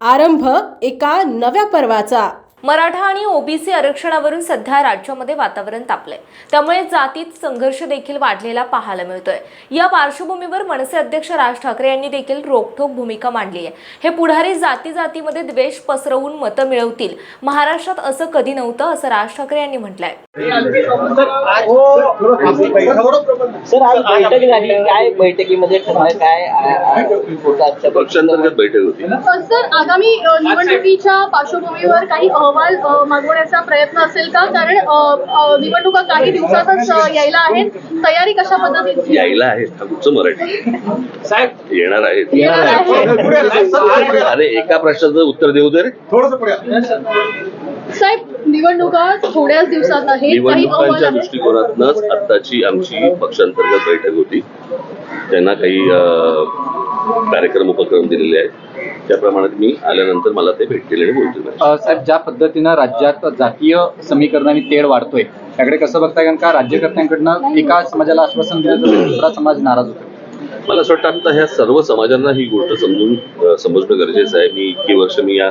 आरंभ एका नव्या पर्वाचा. मराठा आणि ओबीसी आरक्षणावरून सध्या राज्यामध्ये वातावरण तापलंय. त्यामुळे जातीत संघर्ष देखील वाढलेला पाहायला मिळतोय. या पार्श्वभूमीवर मनसे अध्यक्ष राज ठाकरे यांनी देखील रोखठोक भूमिका मांडली आहे हे पुढारी जाती जातीमध्ये द्वेष पसरवून मतं मिळवतील. महाराष्ट्रात असं कधी नव्हतं असं राज ठाकरे यांनी म्हटलंय. सर आज बैठक झाली. काय बैठकीमध्ये ठरलं काय पक्षांतर्गत बैठक होती. सर आगामी निवडणुकीच्या पार्श्वभूमीवर काही अहवाल मागवण्याचा प्रयत्न असेल का? कारण निवडणुका काही दिवसातच यायला आहेत. तयारी कशा पद्धतीची? यायला आहे हा कुठचं मराठी. साहेब. येणार आहेत. अरे एका प्रश्नाचं उत्तर देऊ दे रे साहेब निवडणुका थोड्याच दिवसात आहेत. काही अहवाल निवडणुकांच्या आहेत. दृष्टिकोनातनच आत्ताची आमची पक्षांतर्गत बैठक होती. त्यांना काही अं, कार्यक्रम उपक्रम दिलेले आहेत. त्याप्रमाणे मी आल्यानंतर मला ते भेटलेले आणि बोलतील. अ, साहेब ज्या पद्धतीनं राज्यात जातीय समीकरणाने तेढ वाढतोय त्याकडे कसं बघताय? कारण का राज्यकर्त्यांकडनं एका समाजाला आश्वासन दिलं तर दुसरा समाज नाराज होतो. मला असं वाटतं आता ह्या सर्व समाजांना ही गोष्ट समजून अं, समजणं गरजेचं आहे. मी इतकी वर्ष मी या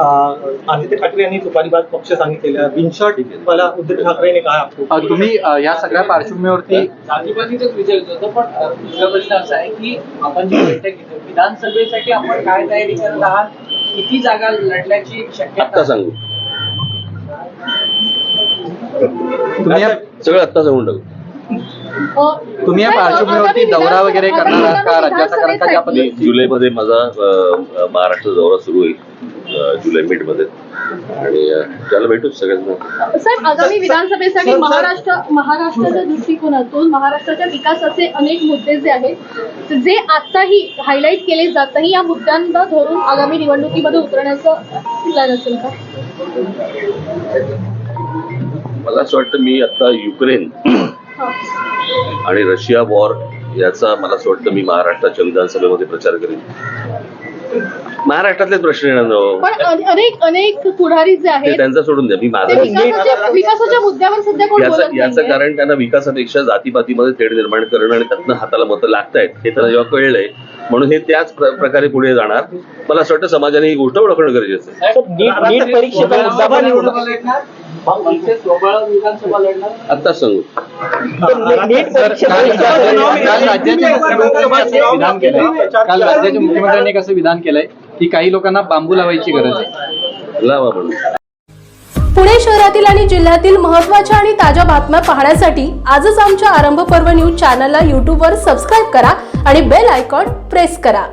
आदित्य ठाकरे यांनी सुपारीबाद पक्ष सांगितलेला. बिनशॉट मला उद्धव ठाकरेने कहा आपको अ, तुम्ही या सगळ्या पार्श्वभूमीवरती जातीपातीचाच विचार होतो पण दुसरा प्रश्न असा आहे की आपण जी बैठक घेतो विधानसभेसाठी आपण काय तयारी करत आहात? किती जागा लढण्याची शक्यता सांगू. सगळं आत्ता सांगून टाकू. तुम्ही या पार्श्वभूमीवरती दौरा वगैरे करणार आहात का? राज्याचा कारण का ज्या पद्धतीने जुलैमध्ये माझा महाराष्ट्र दौरा सुरू होईल. जुलै मिडमध्ये आणि त्याला भेटू सगळ्यांना. साहेब आगामी विधानसभेसाठी महाराष्ट्र महाराष्ट्राच्या दृष्टिकोनातून महाराष्ट्राच्या विकासाचे अनेक मुद्दे जे आहेत जे आताही हायलाईट केले जात नाही या मुद्द्यांना धरून आगामी निवडणुकीमध्ये उतरण्याचं प्लॅन असेल का? मला असं वाटतं मी आता युक्रेन आणि रशिया वॉर याचा मला असं वाटतं मी महाराष्ट्राच्या विधानसभेमध्ये प्रचार करेन. महाराष्ट्रातलेच प्रश्न येणार ना हो. पण अनेक अनेक पुढारी जे ते आहेत त्यांचा सोडून द्या. मी ते माझं विकासाच्या विकासाच्या मुद्द्यावर सध्या कोण याचं बोलत याचं नाही कारण त्यांना विकासापेक्षा जातीपातीमध्ये तेढ निर्माण करणं आणि त्यातनं हाताला मतं लागतायत हे त्यांना जेव्हा कळलंय. म्हणून हे त्याच प्र- प्रकारे पुढे जाणार. मला असं वाटतं समाजाने ही गोष्ट ओळखणं गरजेचं आहे. सर, नीट नीट परीक्षेचा मुद्दा पण विधानसभा लढणार? इथे सोबळ विधानसभा लढणार? आत्ताच सांगू. काल मुद्दा पण- काल राज्याचे मुख्यमंत्र्यांनी असं विधान केलंय? काल राज्याच्या मुख्यमंत्र्यांनी कसं विधान केलंय? की काही लोकांना बांबू लावायची गरज आहे. लावा पुणे शहरातील आणि जिल्ह्यातील महत्त्वाच्या आणि ताज्या बातम्या पाहण्यासाठी आजच आमच्या आरंभ पर्व न्यूज चॅनलला यूट्यूबवर सबस्क्राईब करा आणि बेल आयकॉन प्रेस करा.